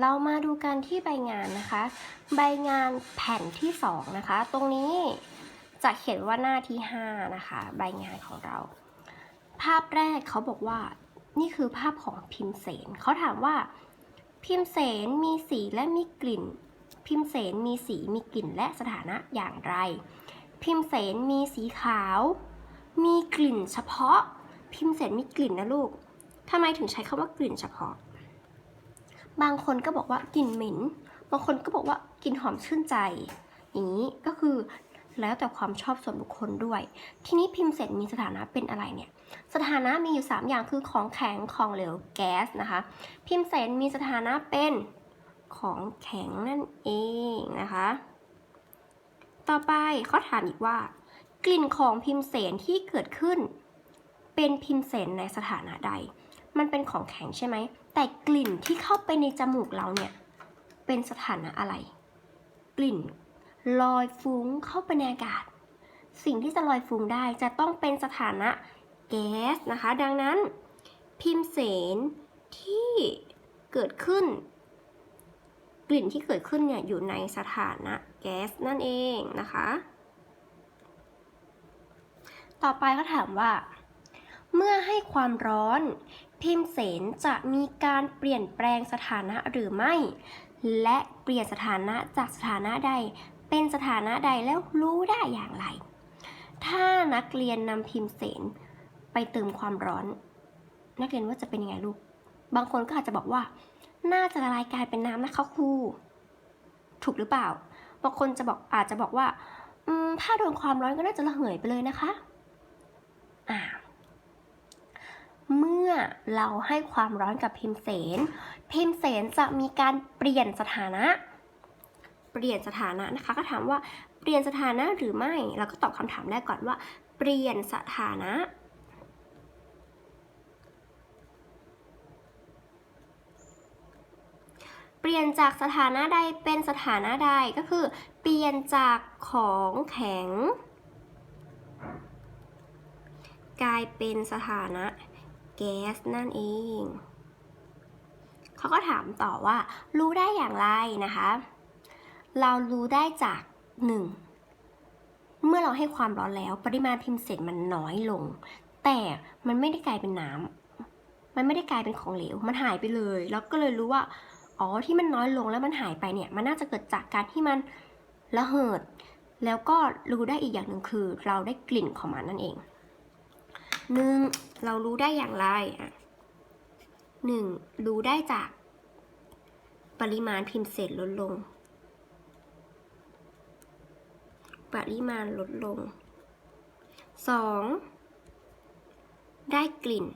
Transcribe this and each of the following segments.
เรามาดูกันที่ใบงานนะคะ ใบงานแผ่นที่สองนะคะ ตรงนี้จะเขียนว่าหน้าที่ห้านะคะ ใบงานของเรา ภาพแรกเขาบอกว่า นี่คือภาพของพิมเสนเขาถามว่า พิมเสนมีสีและมีกลิ่น พิมเสนมีสีมีกลิ่นและสถานะอย่างไร พิมเสนมีสีขาว มีกลิ่นเฉพาะ พิมเสนมีกลิ่นนะลูกทำไมถึงใช้คำว่ากลิ่นเฉพาะ บางคนก็บอกว่ากลิ่นเหม็น บางคนก็บอกว่ากลิ่นหอมชื่นใจ อย่างนี้ก็คือแล้วแต่ความชอบส่วนบุคคลด้วย ทีนี้พิมพ์เสร็จมีสถานะเป็นอะไรเนี่ย สถานะมีอยู่ 3 อย่างคือของแข็ง ของเหลว แก๊สนะคะ พิมพ์เสร็จมีสถานะเป็นของแข็งนั่นเองนะคะ ต่อไปเขาถามอีกว่า กลิ่นของพิมพ์เสนที่เกิดขึ้น เป็นพิมพ์เสนในสถานะใด มันเป็นของแข็งใช่ไหม แต่กลิ่นที่เข้าไปในจมูกเราเนี่ยเป็นสถานะอะไร กลิ่นลอยฟุ้งเข้าไปในอากาศ สิ่งที่จะลอยฟุ้งได้จะต้องเป็นสถานะแก๊สนะคะ ดังนั้น พิมพ์เสนที่เกิดขึ้น กลิ่นที่เกิดขึ้นเนี่ยอยู่ในสถานะแก๊สนั่นเองนะคะ ต่อไปเขาถามว่า เมื่อให้ความร้อน พิมพ์เสนจะมีการเปลี่ยนแปลงสถานะหรือไม่ และเปลี่ยนสถานะจากสถานะใด เป็นสถานะใดแล้วรู้ได้อย่างไร ถ้านักเรียนนำพิมพ์เสนไปเติมความร้อน นักเรียนว่าจะเป็นยังไงลูก บางคนก็อาจจะบอกว่า น่าจะละลายกลายเป็นน้ำนะคะครูถูกหรือเปล่า บางคนจะบอกอาจจะบอกว่าถ้าโดนความร้อนก็น่าจะระเหยไปเลยนะคะ อ่า เมื่อเราให้ความร้อนกับพิมพ์เสน พิมพ์เสนจะมีการเปลี่ยนสถานะ เปลี่ยนสถานะนะคะ ก็ถามว่าเปลี่ยนสถานะหรือไม่ เราก็ตอบคำถามแรกก่อนว่า เปลี่ยนสถานะ เปลี่ยนจากสถานะใดเป็นสถานะใดก็คือ เปลี่ยนจากของแข็ง กลายเป็นสถานะ แก๊สนั่นเอง เขาก็ถามต่อว่า รู้ได้อย่างไรนะคะ เรารู้ได้จาก 1. เมื่อเราให้ความร้อนแล้วปริมาณพิมพ์เสร็จมันน้อยลง แต่มันไม่ได้กลายเป็นน้ำมันไม่ได้กลายเป็นของเหลว มันหายไปเลย แล้วก็เลยรู้ว่า อ๋อที่มันน้อยลงแล้วมันหายไปเนี่ย มันน่าจะเกิดจากการที่มันระเหิด แล้วก็รู้ได้อีกอย่างหนึ่งคือ เราได้กลิ่นของมันนั่นเอง หนึ่งเรารู้ได้อย่างไรอะหนึ่งรู้ได้จาก ปริมาณพิมพ์เศษลดลง ปริมาณลดลงสองได้กลิ่น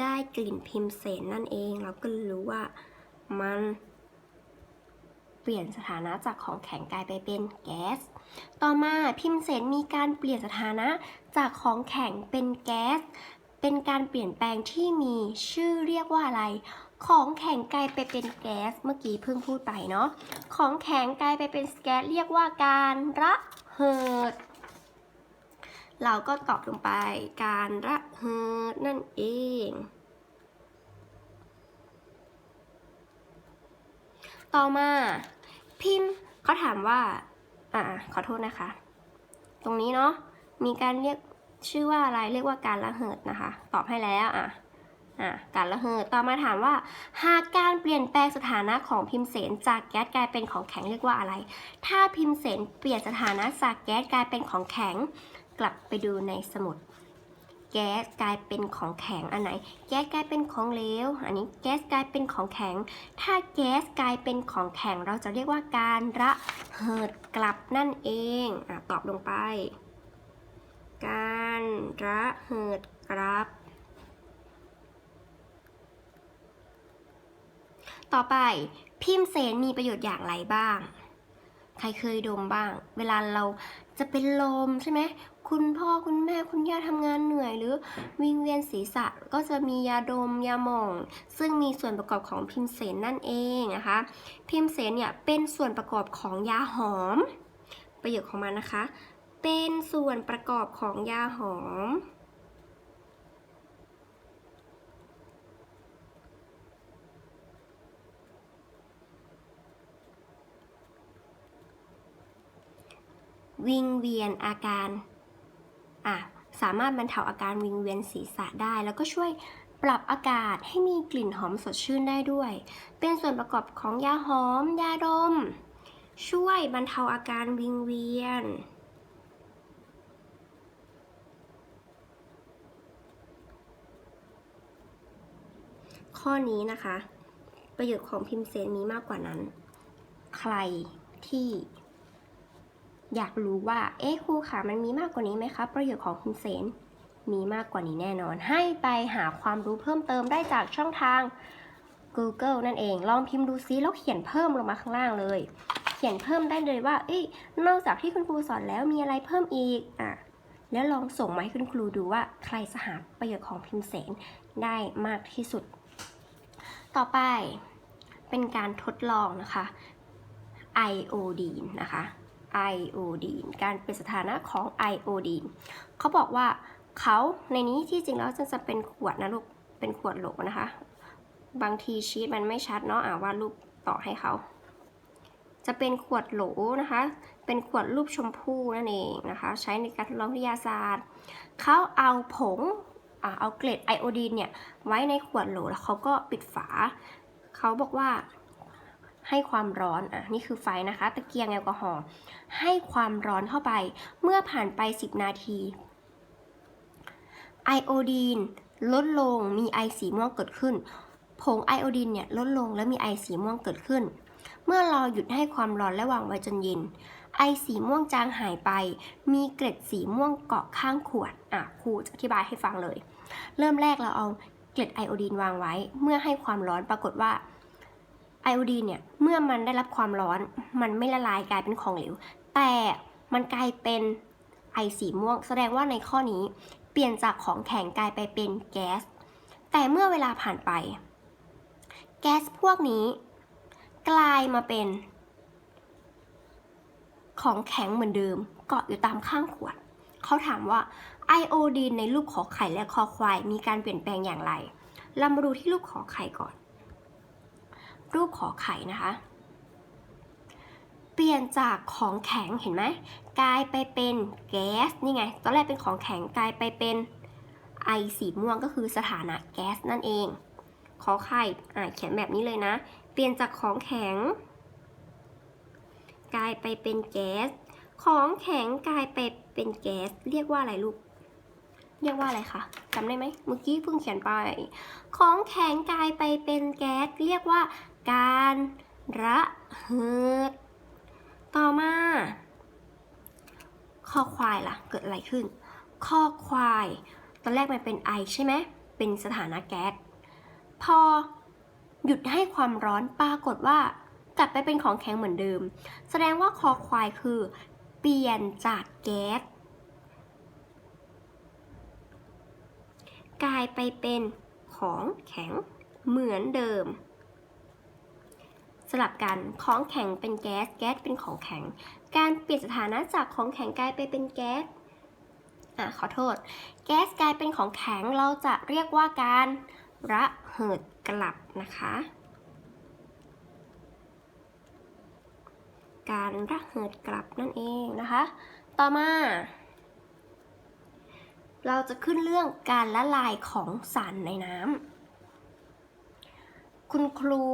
ได้กลิ่นพิมพ์เสนนั่นเอง เราก็รู้ว่ามัน เปลี่ยนสถานะจากของแข็งกลายไปเป็นแก๊ส ต่อมาพิมเสนมีการเปลี่ยนสถานะจากของแข็งเป็นแก๊ส เป็นการเปลี่ยนแปลงที่มีชื่อเรียกว่าอะไร ของแข็งกลายไปเป็นแก๊ส เมื่อกี้เพิ่งพูดไปเนาะ ของแข็งกลายไปเป็นแก๊สเรียกว่าการระเหิด เราก็ตอบลงไปการระเหิดนั่นเองต่อมา พิมพ์เขาถามว่า อ่า ขอโทษนะคะ ตรงนี้เนาะ มีการเรียกชื่อว่าอะไร เรียกว่าการระเหิดนะคะ ตอบให้แล้วอะอะการระเหิด ต่อมาถามว่า หากการเปลี่ยนแปลงสถานะของพิมพ์เสนจากแก๊สกลายเป็นของแข็งเรียกว่าอะไร ถ้าพิมพ์เสนเปลี่ยนสถานะจากแก๊สกลายเป็นของแข็ง กลับไปดูในสมุด แก๊สกลายเป็นของแข็งอันไหน แก๊สกลายเป็นของเหลวอันนี้แก๊สกลายเป็นของแข็ง ถ้าแก๊สกลายเป็นของแข็ง เราจะเรียกว่าการระเหิดกลับนั่นเองอตอบลงไป การระเหิดกลับ ต่อไปพิมพ์เสนมีประโยชน์อย่างไรบ้าง ใครเคยดมบ้าง เวลาเราจะเป็นลมใช่ไหม คุณพ่อคุณแม่คุณย่าทำงานเหนื่อย หรือวิงเวียนศีรษะก็จะมียาดมยาหม่อง ซึ่งมีส่วนประกอบของพิมเสนนั่นเองนะคะ พิมเสนเนี่ยเป็นส่วนประกอบของยาหอม ประโยคของมันนะคะ เป็นส่วนประกอบของยาหอมวิงเวียนอาการ อะสามารถบรรเทาอาการวิงเวียนศีรษะได้ แล้วก็ช่วยปรับอากาศให้มีกลิ่นหอมสดชื่นได้ด้วย เป็นส่วนประกอบของยาหอม ยาดม ช่วยบรรเทาอาการวิงเวียน ข้อนี้นะคะ ประโยชน์ของพิมเซนมีมากกว่านั้น ใครที่ อยากรู้ว่า เอ๊ะครูคะมันมีมากกว่านี้ไหมคะประโยชน์ของพิมเซนมีมากกว่านี้แน่นอน ให้ไปหาความรู้เพิ่มเติมได้จากช่องทาง Google นั่นเอง ลองพิมพ์ดูซิแล้วเขียนเพิ่มลงมาข้างล่างเลย เขียนเพิ่มได้เลยว่า เอ้ย นอกจากที่คุณครูสอนแล้วมีอะไรเพิ่มอีก อะ แล้วลองส่งมาให้คุณครูดูว่าใครจะหาประโยชน์ของพิมเสนได้มากที่สุด ต่อไปเป็นการทดลองนะคะไอโอดีนนะคะ ไอโอดีนการเปลี่ยนสถานะของไอโอดีนเขาบอกว่าเขาในนี้ที่จริงแล้วจะจะเป็นขวดนะลูกเป็นขวดโหลนะคะ บางทีชีตมันไม่ชัดเนาะอ่าวาดรูปต่อให้เขาจะเป็นขวดโหลนะคะ เป็นขวดรูปชมพู่นั่นเองนะคะ ใช้ในการทดลองวิทยาศาสตร์ เขาเอาผงเอาเกล็ดไอโอดีนเนี่ยไว้ในขวดโหลแล้วเขาก็ปิดฝา เขาบอกว่า ให้ความร้อนอะนี่คือไฟนะคะ ตะเกียงแอลกอฮอล์ให้ความร้อนเข้าไป เมื่อผ่านไป 10 นาทีไอโอดีนลดลงมีไอสีม่วงเกิดขึ้น ผงไอโอดีนเนี่ยลดลงและมีไอสีม่วงเกิดขึ้น เมื่อเราหยุดให้ความร้อนและวางไว้จนเย็น ไอสีม่วงจางหายไป มีเกล็ดสีม่วงเกาะข้างขวด อะครูจะอธิบายให้ฟังเลย เริ่มแรกเราเอาเกล็ดไอโอดีนวางไว้ เมื่อให้ความร้อนปรากฏว่า ไอโอดีนเนี่ยเมื่อมันได้รับความร้อนมันไม่ละลายกลายเป็นของเหลว แต่มันกลายเป็นไอสีม่วง แสดงว่าในข้อนี้เปลี่ยนจากของแข็งกลายไปเป็นแก๊ส แต่เมื่อเวลาผ่านไป แก๊สพวกนี้ กลายมาเป็น ของแข็งเหมือนเดิมเกาะอยู่ตามข้างขวด เขาถามว่าไอโอดีนในรูปขอไข่และคอควายมีการเปลี่ยนแปลงอย่างไร เรามาดูที่รูปขอไข่ก่อน รูปขอไข่นะคะ เปลี่ยนจากของแข็งเห็นไหมกลายไปเป็นแก๊สนี่ไง ตอนแรกเป็นของแข็งกลายไปเป็นไอสีม่วงก็คือสถานะแก๊สนั่นเอง ขอไข่อ่าเขียนแบบนี้เลยนะ เปลี่ยนจากของแข็ง กลายไปเป็นแก๊ส ของแข็งกลายไปเป็นแก๊ส เรียกว่าอะไรลูก เรียกว่าอะไรคะจำได้ไหม เมื่อกี้เพิ่งเขียนไป ของแข็งกลายไปเป็นแก๊ส เรียกว่า การระเหิด ต่อมาข้อควายล่ะ เกิดอะไรขึ้นข้อควาย ตอนแรกมันเป็นไอใช่ไหม เป็นสถานะแก๊ส พอหยุดให้ความร้อนปรากฏว่ากลับไปเป็นของแข็งเหมือนเดิม แสดงว่าคอควายคือ เปลี่ยนจากแก๊สกลายไปเป็นของแข็งเหมือนเดิม ลับกันของแข็งเป็นแก๊ส แก๊สเป็นของแข็ง การเปลี่ยนสถานะจากของแข็งกลายไปเป็นแก๊สอะขอโทษ แก๊สกลายเป็นของแข็งเราจะเรียกว่าการระเหิดกลับนะคะ การระเหิดกลับนั่นเองนะคะ ต่อมา เราจะขึ้นเรื่องการละลายของสารในน้ำคุณครู